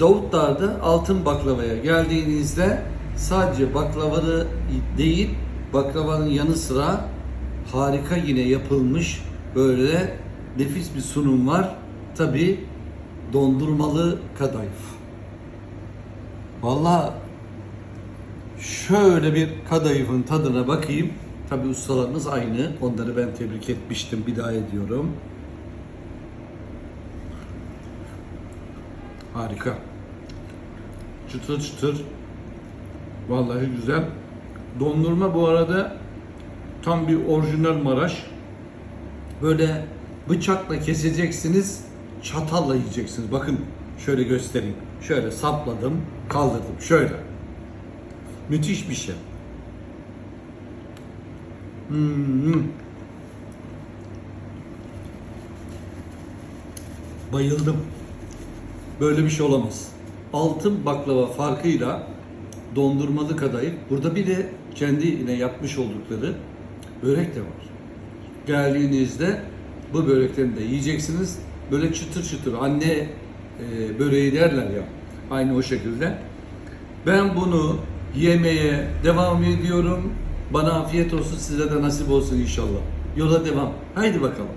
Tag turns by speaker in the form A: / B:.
A: Davutlar'da altın baklavaya geldiğinizde sadece baklavanı değil baklavanın yanı sıra harika yine yapılmış böyle nefis bir sunum var. Tabi dondurmalı kadayıf. Vallahi şöyle bir kadayıfın tadına bakayım. Tabi ustalarımız aynı. Onları ben tebrik etmiştim. Bir daha ediyorum. Harika. Çıtır çıtır. Vallahi güzel. Dondurma bu arada tam bir orijinal Maraş. Böyle bıçakla keseceksiniz, çatalla yiyeceksiniz. Bakın şöyle göstereyim. Şöyle sapladım, kaldırdım. Şöyle. Müthiş bir şey. Hmm. Bayıldım. Böyle bir şey olamaz. Altın baklava farkıyla dondurmalı kadayıf. Burada bir de kendi yine yapmış oldukları börek de var. Geldiğinizde bu börekten de yiyeceksiniz. Böyle çıtır çıtır anne e, böreği derler ya. Aynı o şekilde. Ben bunu yemeye devam ediyorum. Bana afiyet olsun, size de nasip olsun inşallah. Yola devam. Haydi bakalım.